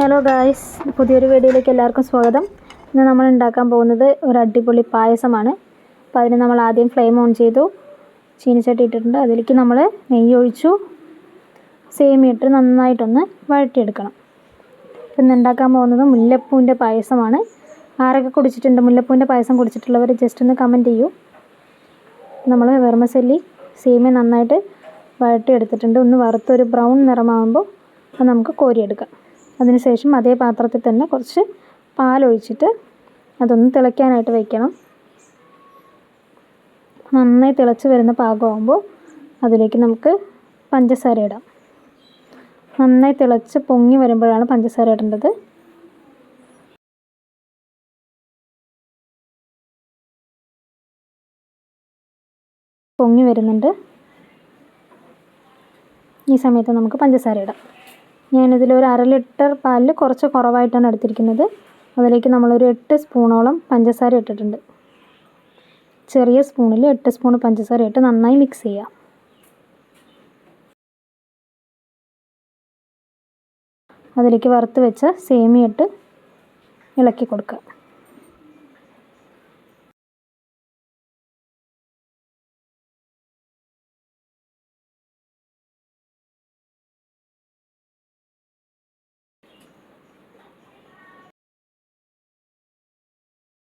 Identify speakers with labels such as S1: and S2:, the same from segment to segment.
S1: hello guys പുതിയൊരു വീഡിയോയിലേക്ക് എല്ലാവർക്കും സ്വാഗതം ഇന്ന് നമ്മൾ ഉണ്ടാക്കാൻ പോകുന്നത് ഒരു അടിപൊളി പായസമാണ് അപ്പോൾ അതിന് നമ്മൾ ആദ്യം ഫ്ലെയിം ഓൺ ചെയ്തു ചീനിച്ചട്ടി ഇട്ടിട്ടുണ്ട് അതിലേക്ക് നമ്മൾ നെയ്യ് ഒഴിച്ചു സേമി ഇട്ട് നന്നായിട്ടൊന്ന് വഴറ്റിയെടുക്കണം ഇന്ന് ഉണ്ടാക്കാൻ പോകുന്നത് മുല്ലപ്പൂവിൻ്റെ പായസമാണ് ആരൊക്കെ കുടിച്ചിട്ടുണ്ട് മുല്ലപ്പൂവിൻ്റെ പായസം കുടിച്ചിട്ടുള്ളവർ ജസ്റ്റ് ഒന്ന് കമൻറ്റ് ചെയ്യൂ നമ്മൾ വെർമസല്ലി സേമിയ നന്നായിട്ട് വഴറ്റിയെടുത്തിട്ടുണ്ട് ഒന്ന് വറുത്തൊരു ബ്രൗൺ നിറമാകുമ്പോൾ അത് നമുക്ക് കോരിയെടുക്കാം അതിനുശേഷം അതേ പാത്രത്തിൽ തന്നെ കുറച്ച് പാലൊഴിച്ചിട്ട് അതൊന്ന് തിളയ്ക്കാനായിട്ട് വയ്ക്കണം നന്നായി തിളച്ച് വരുന്ന പാകമാകുമ്പോൾ അതിലേക്ക് നമുക്ക് പഞ്ചസാര ഇടാം നന്നായി തിളച്ച് പൊങ്ങി വരുമ്പോഴാണ് പഞ്ചസാര ഇടേണ്ടത് പൊങ്ങി വരുന്നുണ്ട് ഈ സമയത്ത് നമുക്ക് പഞ്ചസാര ഇടാം ഒരു അര ലിറ്റർ പാലിൽ കുറച്ച് കുറവായിട്ടാണ് എടുത്തിരിക്കുന്നത് അതിലേക്ക് നമ്മളൊരു എട്ട് സ്പൂണോളം പഞ്ചസാര ഇട്ടിട്ടുണ്ട് ചെറിയ സ്പൂണിൽ എട്ട് സ്പൂൺ പഞ്ചസാര ഇട്ട് നന്നായി മിക്സ് ചെയ്യാം അതിലേക്ക് വറുത്ത് വെച്ച സേമിയ ഇട്ട് ഇളക്കി കൊടുക്കുക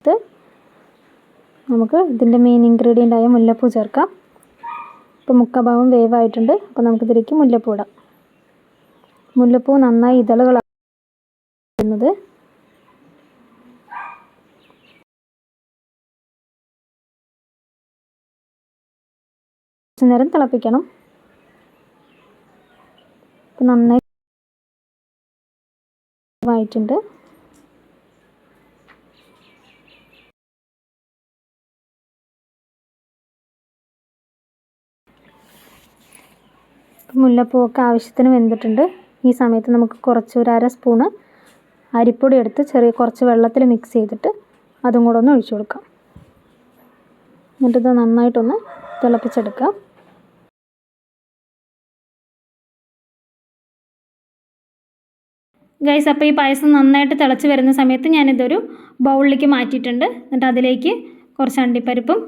S1: ചേർത്ത് നമുക്ക് ഇതിൻ്റെ മെയിൻ ഇൻഗ്രീഡിയൻ്റ് ആയ മുല്ലപ്പൂ ചേർക്കാം ഇപ്പോൾ മുക്കഭാവം വേവായിട്ടുണ്ട് അപ്പോൾ നമുക്കിതിലേക്ക് മുല്ലപ്പൂ ഇടാം മുല്ലപ്പൂ നന്നായി ഇതളുകളാണ് കുറച്ച് നേരം തിളപ്പിക്കണം നന്നായി ആയിട്ടുണ്ട് ഇപ്പോൾ മുല്ലപ്പൂവൊക്കെ ആവശ്യത്തിന് വെന്തിട്ടുണ്ട് ഈ സമയത്ത് നമുക്ക് കുറച്ച് ഒരു അര സ്പൂണ് അരിപ്പൊടി എടുത്ത് ചെറിയ കുറച്ച് വെള്ളത്തിൽ മിക്സ് ചെയ്തിട്ട് അതും കൂടെ ഒന്ന് ഒഴിച്ചു കൊടുക്കാം എന്നിട്ടിത് നന്നായിട്ടൊന്ന് തിളപ്പിച്ചെടുക്കാം ഗൈസ് അപ്പോൾ ഈ പായസം നന്നായിട്ട് തിളച്ച് വരുന്ന സമയത്ത് ഞാനിതൊരു ബൗളിലേക്ക് മാറ്റിയിട്ടുണ്ട് എന്നിട്ട് അതിലേക്ക് കുറച്ച് അണ്ടിപ്പരിപ്പും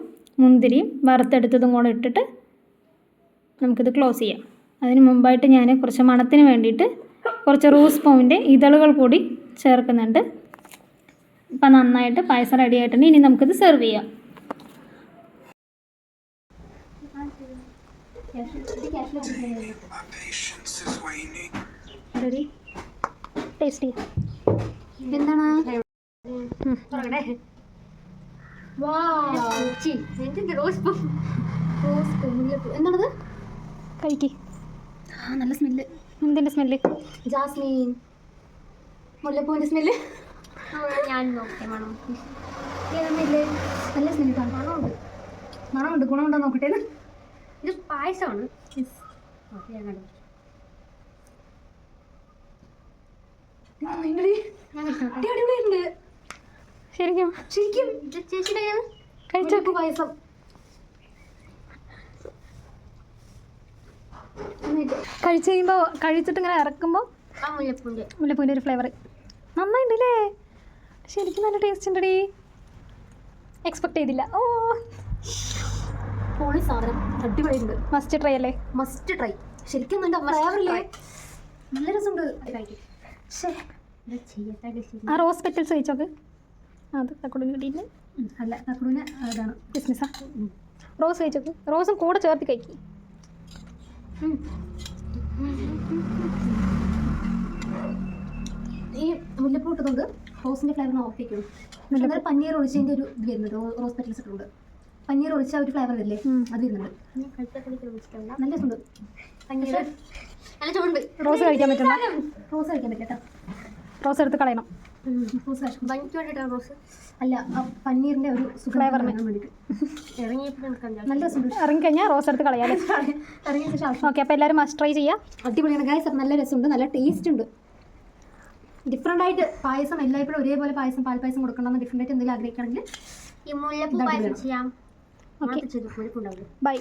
S1: മുന്തിരിയും വറുത്തെടുത്തതും കൂടെ ഇട്ടിട്ട് നമുക്കിത് ക്ലോസ് ചെയ്യാം അതിന് മുമ്പായിട്ട് ഞാൻ കുറച്ച് മണത്തിന് വേണ്ടിയിട്ട് കുറച്ച് റൂസ് പൂവിൻ്റെ ഇതളുകൾ കൂടി ചേർക്കുന്നുണ്ട് ഇപ്പം നന്നായിട്ട് പായസം റെഡി ആയിട്ടുണ്ട് ഇനി നമുക്കിത് സെർവ് ചെയ്യാം
S2: ടേസ്റ്റി എന്താണ് എന്താണത് കഴിക്കേ നല്ല സ്മെല്ല് എന്തിൻ്റെ സ്മെല്ല് ജാസ്മീൻ മുല്ലപ്പൂവിൻ്റെ സ്മെല്ല് ഞാൻ നോക്കട്ടെ മണം നല്ല സ്മെല്ല് മണമുണ്ട് മണമുണ്ട് ഗുണമുണ്ടോ നോക്കട്ടെ ഇത് പായസമാണ് ഞാൻ കണ്ടു ശരിക്കും ശരിക്കും ചേച്ചിയുടെ കഴിച്ചു പായസം കഴിച്ച് കഴിയുമ്പോൾ കഴിച്ചിട്ട് ഇങ്ങനെ ഇറക്കുമ്പോൾ മുല്ലപ്പൂൻ്റെ ഒരു ഫ്ലേവർ അല്ലേ ശരിക്കും നല്ല ടേസ്റ്റ് ഉണ്ടടി എക്സ്പെക്ട് ചെയ്തില്ല ഓ മസ്റ്റ് ട്രൈ അല്ലേ മസ്റ്റ് ട്രൈ ശരിക്കും നല്ല ഫ്ലേവറില്ലേ ആ റോസ് പെറ്റൽസ് കഴിച്ചോക്ക് അത് അല്ല അതാണ് റോസ് കഴിച്ചോക്ക് റോസും കൂടെ ചേർത്ത് കഴിക്കും ഈ മുല്ലപ്പൂ ഇട്ടതുകൊണ്ട് റോസിന്റെ ഫ്ലേവർ ഓഫ് വയ്ക്കും എന്നാൽ ഒഴിച്ചതിന്റെ ഒരു ഇത് വരുന്നത് റോസ് പെറ്റൽസ് ഇട്ടുണ്ട് പന്നീർ ഒഴിച്ച ഒരു ഫ്ലേവർ വരില്ലേ അത് വരുന്നുണ്ട് നല്ല നല്ല റോസ് കഴിക്കാൻ പറ്റില്ല റോസ് കഴിക്കാൻ പറ്റില്ല റോസ് എടുത്ത് കളയണം ഭംഗിക്ക് വേണ്ടിയിട്ടാണ് റോസ് അല്ല പന്നീറിന്റെ ഒരു ഫ്ലേവർ ഇറങ്ങിക്കഴിഞ്ഞാൽ റോസ് എടുത്ത് കളയാം ഇറങ്ങിയ ശേഷം ഓക്കെ അപ്പോൾ എല്ലാവരും മസ്റ്റ് ട്രൈ ചെയ്യാം അടിപൊളിയാണ് ഗൈസ് നല്ല രസമുണ്ട് നല്ല ടേസ്റ്റ് ഉണ്ട് ഡിഫറെൻ്റ് ആയിട്ട് പായസം എല്ലായ്പ്പോഴും ഒരേപോലെ പായസം പാൽ പായസം കൊടുക്കണമെന്ന് ഡിഫറെൻ്റ് ആയിട്ട് എന്തെങ്കിലും ആഗ്രഹിക്കുകയാണെങ്കിൽ ഈ മുല്ലപ്പൂ പായസം ചെയ്യാം ഓക്കെ ബൈ